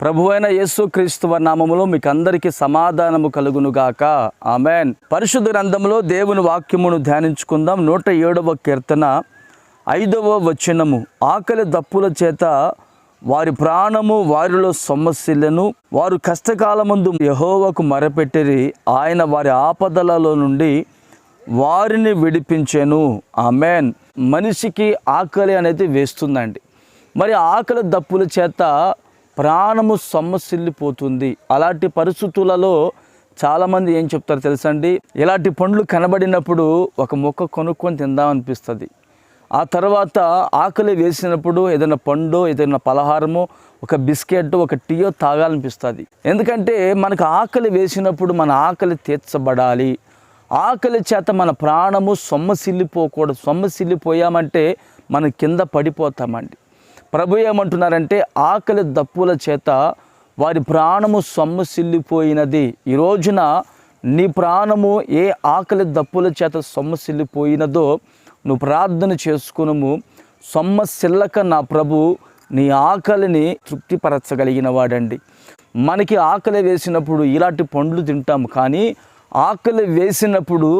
ప్రభు అయిన యేసు క్రీస్తు నామములో మీకు అందరికీ సమాధానము కలుగునుగాక. ఆమెన్. పరిశుద్ధ గ్రంథంలో దేవుని వాక్యమును ధ్యానించుకుందాం. నూట ఏడవ కీర్తన ఐదవ వచనము. ఆకలి దప్పుల చేత వారి ప్రాణము వారిలో సమస్యలను వారు కష్టకాలమందు యహోవకు మరపెట్టిరి. ఆయన వారి ఆపదలలో నుండి వారిని విడిపించాను. ఆమెన్. మనిషికి ఆకలి అనేది వేస్తుందండి. మరి ఆకలి దప్పుల చేత ప్రాణము సొమ్మసిల్లిపోతుంది. అలాంటి పరిస్థితులలో చాలామంది ఏం చెప్తారు తెలుసండి? ఇలాంటి పండ్లు కనబడినప్పుడు ఒక మొక్క కొనుక్కొని తిందామనిపిస్తుంది ఆ తర్వాత ఆకలి వేసినప్పుడు ఏదైనా పండు ఏదైనా పలహారము ఒక బిస్కెట్ ఒక టీయో తాగాలనిపిస్తుంది. ఎందుకంటే మనకు ఆకలి వేసినప్పుడు మన ఆకలి తీర్చబడాలి. ఆకలి చేత మన ప్రాణము సొమ్మసిల్లిపోకూడదు. సొమ్మసిల్లిపోయామంటే మనం కింద పడిపోతామండి. ప్రభు ఏమంటున్నారంటే ఆకలి దప్పుల చేత వారి ప్రాణము సొమ్మసిల్లిపోయినది. ఈ రోజున నీ ప్రాణము ఏ ఆకలి దప్పుల చేత సొమ్మసిల్లిపోయినదో నువ్వు ప్రార్థన చేసుకునుము. సొమ్మసిల్లక నా ప్రభు నీ ఆకలిని తృప్తిపరచగలిగిన వాడండి మనకి ఆకలి వేసినప్పుడు ఇలాంటి పండ్లు తింటాం కానీ ఆకలి వేసినప్పుడు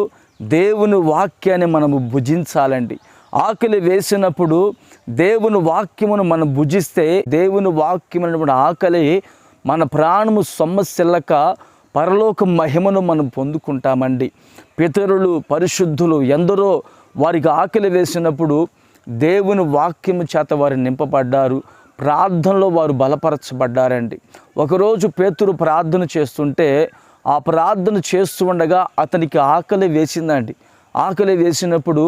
దేవుని వాక్యాన్ని మనము భుజించాలండి. ఆకలి వేసినప్పుడు దేవుని వాక్యమును మనం భుజిస్తే దేవుని వాక్యమైనటువంటి ఆకలి మన ప్రాణము సొమ్మసిల్లక పరలోక మహిమను మనం పొందుకుంటామండి. పితరులు పరిశుద్ధులు ఎందరో వారికి ఆకలి వేసినప్పుడు దేవుని వాక్యము చేత వారు నింపబడ్డారు. ప్రార్థనలో వారు బలపరచబడ్డారండి. ఒకరోజు పేతురు ప్రార్థన చేస్తుంటే ఆ ప్రార్థన చేస్తూ ఉండగా అతనికి ఆకలి వేసిందండి. ఆకలి వేసినప్పుడు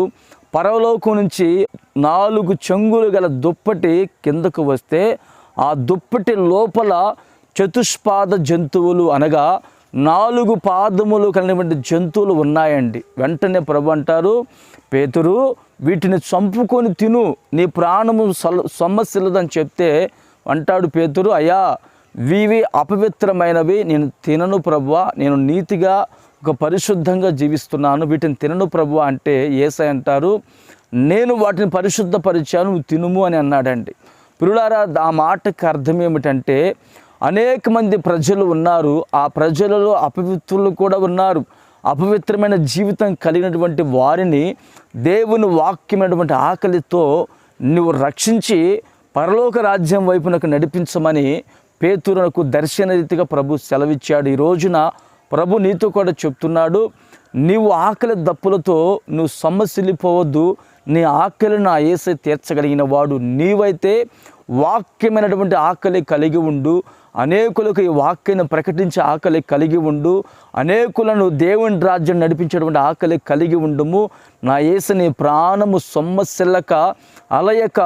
పరవలోకం నుంచి నాలుగు చెంగులు గల దుప్పటి కిందకు వస్తే ఆ దుప్పటి లోపల చతుష్పాద జంతువులు అనగా నాలుగు పాదములు కలిగినటువంటి జంతువులు ఉన్నాయండి. వెంటనే ప్రభు అంటారు పేతురు వీటిని చంపుకొని తిను నీ ప్రాణము సొల సొమ్మసిల్లదని చెప్తే అంటాడు పేతురు అయ్యా వీవి అపవిత్రమైనవి నేను తినను ప్రభువా నేను నీతిగా ఒక పరిశుద్ధంగా జీవిస్తున్నాను వీటిని తినను ప్రభు అంటే ఏసై అంటారు నేను వాటిని పరిశుద్ధపరిచాను తినుము అని అన్నాడండి. పిరులారా ఆ మాటకి అర్థం ఏమిటంటే అనేక మంది ప్రజలు ఉన్నారు ఆ ప్రజలలో అపవిత్రులు కూడా ఉన్నారు. అపవిత్రమైన జీవితం కలిగినటువంటి వారిని దేవుని వాక్యమైనటువంటి ఆకలితో నువ్వు రక్షించి పరలోక రాజ్యం వైపునకు నడిపించమని పేతురునకు దర్శన రీతిగా ప్రభు సెలవిచ్చాడు. ఈ రోజున ప్రభు నీతో కూడా చెప్తున్నాడు నీవు ఆకలి దప్పులతో నువ్వు సొమ్మసిల్లిపోవద్దు నీ ఆకలిని నా ఏసై తీర్చగలిగిన వాడు నీవైతే వాక్యమైనటువంటి ఆకలి కలిగి ఉండు. అనేకులకు ఈ వాక్యాన్ని ప్రకటించే ఆకలి కలిగి ఉండు. అనేకులను దేవుని రాజ్యం నడిపించేటువంటి ఆకలి కలిగి ఉండుము. నా యేసు నీ ప్రాణము సొమ్మసిల్లక అలయక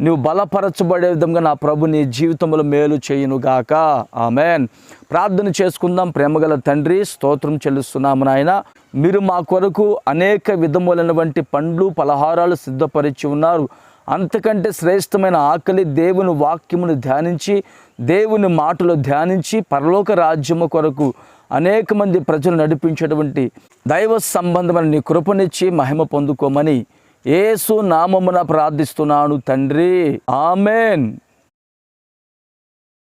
నువ్వు బలపరచబడే విధంగా నా ప్రభు నీ జీవితంలో మేలు చేయునుగాక ఆమెన్. ప్రార్థన చేసుకుందాం. ప్రేమగల తండ్రి స్తోత్రం చెల్లిస్తున్నాము నాయన. మీరు మా కొరకు అనేక విధములైనటువంటి పండ్లు పలహారాలు సిద్ధపరిచి ఉన్నారు. అంతకంటే శ్రేష్టమైన ఆకలి దేవుని వాక్యమును ధ్యానించి దేవుని మాటలు ధ్యానించి పరలోక రాజ్యము కొరకు అనేక మంది ప్రజలు నడిపించేటువంటి దైవ సంబంధమైన నీ కృపనిచ్చి మహిమ పొందుకోమని ఏసు నామమున ప్రార్థిస్తున్నాను తండ్రి. ఆమెన్.